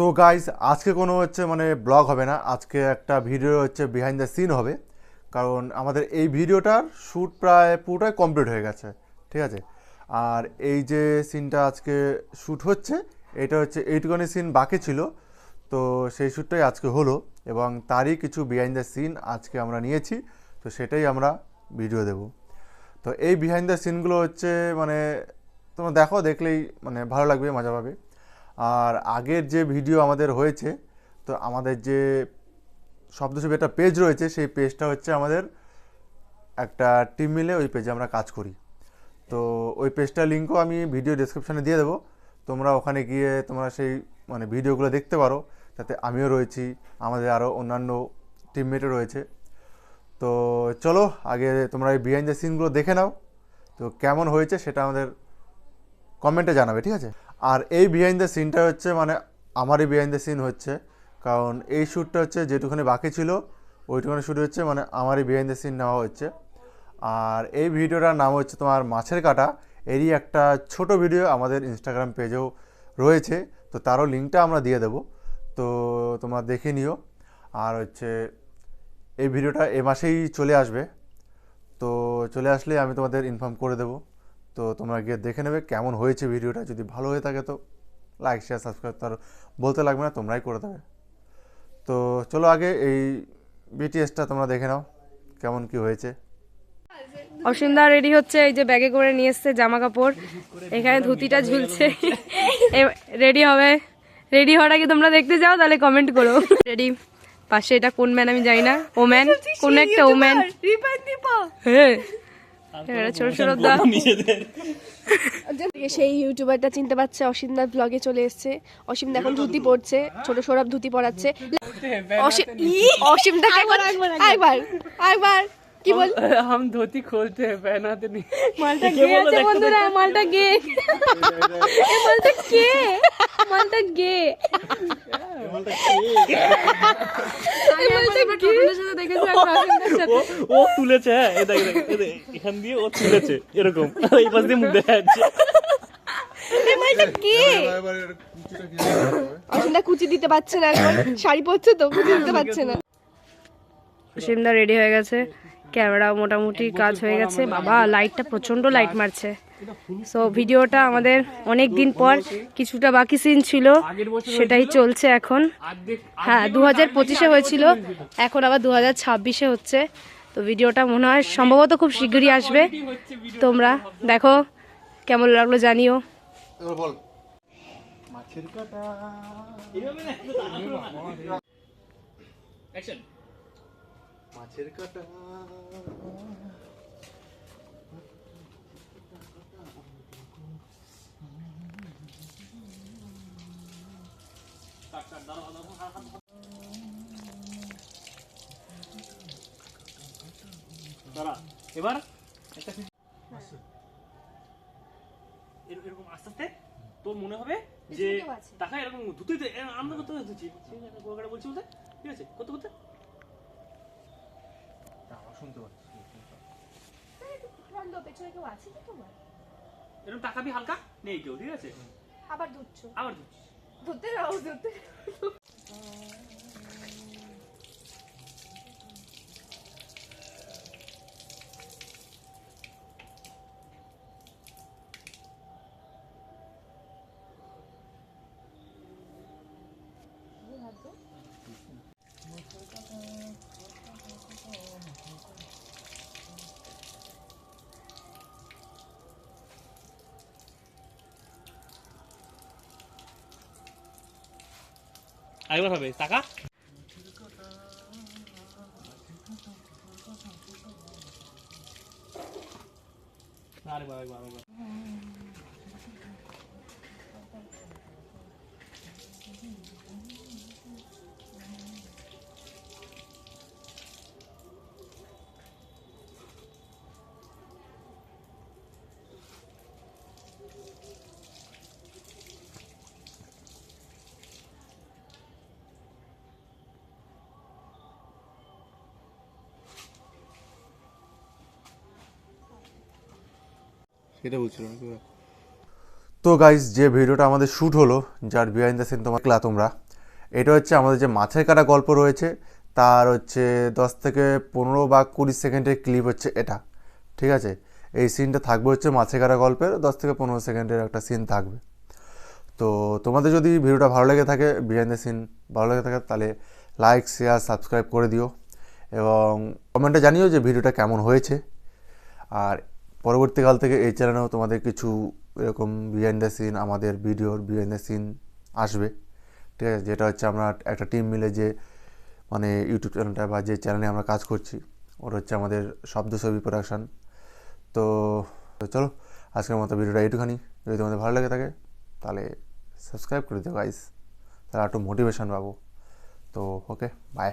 তো গাইজ আজকে কোনো হচ্ছে মানে ব্লগ হবে না। আজকে একটা ভিডিও হচ্ছে বিহাইন্ড দ্য সিন হবে। কারণ আমাদের এই ভিডিওটার শ্যুট প্রায় পুরোটাই কমপ্লিট হয়ে গেছে। ঠিক আছে? আর এই যে সিনটা আজকে শ্যুট হচ্ছে, এটা হচ্ছে এইটুখানি সিন বাকি ছিল। তো সেই শ্যুটটাই আজকে হলো এবং তারই কিছু বিহাইন্ড দ্য সিন আজকে আমরা নিয়েছি। তো সেটাই আমরা ভিডিও দেব। তো এই বিহাইন্ড দ্য সিনগুলো হচ্ছে মানে তোমরা দেখো, দেখলেই মানে ভালো লাগবে, মজা পাবে। আর আগের যে ভিডিও আমাদের হয়েছে, তো আমাদের যে শব্দছবি একটা পেজ রয়েছে, সেই পেজটা হচ্ছে আমাদের একটা টিম মিলে ওই পেজে আমরা কাজ করি। তো ওই পেজটার লিঙ্কও আমি ভিডিও ডেসক্রিপশানে দিয়ে দেবো। তোমরা ওখানে গিয়ে তোমরা সেই মানে ভিডিওগুলো দেখতে পারো। তাতে আমিও রয়েছি, আমাদের আরও অন্যান্য টিমমেটও রয়েছে। তো চলো, আগে তোমরা এই বিহাইন্ড দ্য সিনগুলো দেখে নাও। তো কেমন হয়েছে সেটা আমাদের কমেন্টে জানাবে, ঠিক আছে? আর এই বিহাইন্ড দ্য সিনটা হচ্ছে মানে আমারই বিহাইন্ড দ্য সিন হচ্ছে। কারণ এই শ্যুটটা হচ্ছে যেটুখানি বাকি ছিল ওইটুখানি শ্যুট হচ্ছে মানে আমারই বিহাইন্ড দ্য সিন নেওয়া হচ্ছে। আর এই ভিডিওটার নাম হচ্ছে তোমার মাছের কাটা। এরই একটা ছোট ভিডিও আমাদের ইনস্টাগ্রাম পেজেও রয়েছে, তো তারও লিঙ্কটা আমরা দিয়ে দেবো। তো তোমরা দেখে নিও। আর হচ্ছে এই ভিডিওটা এ মাসেই চলে আসবে। তো চলে আসলে আমি তোমাদের ইনফর্ম করে দেবো। তো তোমরা গিয়ে দেখে নেবে কেমন হয়েছে ভিডিওটা। যদি ভালো হয়ে থাকে তো লাইক শেয়ার সাবস্ক্রাইব তার বলতে লাগবে না তোমরাই করে দেবে। তো চলো আগে এই বিটিএসটা তোমরা দেখে নাও কেমন কি হয়েছে। অসীমদা রেডি হচ্ছে এই যে ব্যাগে করে নিয়ে এসছে জামা কাপড় এখানে ধুতিটা ঝুলছে। রেডি হবে। রেডি হওয়ার আগে তোমরা দেখতে যাও তাহলে কমেন্ট করো। রেডি পাশে এটা কোন ম্যান আমি জানি না। ওম্যান কোন একটা ওম্যান হ্যাঁ। ছোট ছোট সেই ইউটিউবারটা চিনতে পারছে অসীম দা ব্লগে চলে এসছে। অসীম দা এখন ধুতি পরছে ছোট সৌরভ ধুতি পড়াচ্ছে অসীম দা একবার একবার কি বল হাম ধুতি খুলতে হ্যায় পহনাতে মালটা গে বন্ধুরা মালটা গে মালটা কে? মালটা গে ও তুলেছে হ্যাঁ এখান দিয়ে ও তুলেছে এরকম। এই পাশ দিয়ে মুখ দেখা যাচ্ছে। এই মালটা কে? অসীমদা কুচি দিতে পারছে না এখন। শাড়ি পরছে তো কুচি দিতে পারছে না। অসীমদা রেডি হয়ে গেছে। ক্যামেরা মোটামুটি কাজ হয়ে গেছে। বাবা লাইটটা প্রচণ্ড লাইট মারছে। সো ভিডিওটা আমাদের অনেক দিন পর কিছুটা বাকি সিন ছিল সেটাই চলছে এখন। হ্যাঁ দু হাজার পঁচিশে হয়েছিল এখন আবার দু হাজার ছাব্বিশে হচ্ছে। তো ভিডিওটা মনে হয় সম্ভবত খুব শীঘ্রই আসবে। তোমরা দেখো কেমন লাগল জানিও। মাছের কাটা অ্যাকশন মাছের কাটা দাঁড়া এবার একটা এরকম আস্তে আস্তে তোর মনে হবে যে টাকা এরকম ধুতে ধুতে আমরা করতে ধুচ্ছি। ঠিক বলছি বলতে? ঠিক আছে করতে করতে? আমার শুনতে পাচ্ছি। এরকম টাকাবি হালকা? নেই কেউ ঠিক আছে? আবার ধুচ্ছ। আবার ধুচ্ছি ধুতে রাও ধুতে আরেকবার হবে টাকা আরেকবার আরেকবার আরেকবার সেটা বলছিল তো গাইজ যে ভিডিওটা আমাদের শ্যুট হলো, যার বিহাইন্ড দ্য সিন তোমার দেখলা তোমরা, এটা হচ্ছে আমাদের যে মাছের কাটা গল্প রয়েছে, তার হচ্ছে দশ থেকে পনেরো বা কুড়ি সেকেন্ডের ক্লিপ হচ্ছে এটা, ঠিক আছে? এই সিনটা থাকবে হচ্ছে মাছের কাটা গল্পের, দশ থেকে পনেরো সেকেন্ডের একটা সিন থাকবে। তো তোমাদের যদি ভিডিওটা ভালো লেগে থাকে বিহাইন্ড দ্য সিন ভালো লেগে থাকে, তাহলে লাইক শেয়ার সাবস্ক্রাইব করে দিও, এবং কমেন্টে জানিও যে ভিডিওটা কেমন হয়েছে। আর পরবর্তীকাল থেকে এই চ্যানেলেও তোমাদের কিছু এরকম বিহাইন্ড দ্য সিন আমাদের ভিডিওর বিহাইন্ড দ্য সিন আসবে। ঠিক আছে? যেটা হচ্ছে আমরা একটা টিম মিলে যে মানে ইউটিউব চ্যানেলটা বা যে চ্যানেলে আমরা কাজ করছি, ওটা হচ্ছে আমাদের শব্দ ছবি প্রোডাকশান তো চলো, আজকের মতো ভিডিওটা এইটুখানি। যদি তোমাদের ভালো লেগে থাকে, তাহলে সাবস্ক্রাইব করে দিও গাইস তাহলে একটু মোটিভেশন পাবো। তো ওকে বাই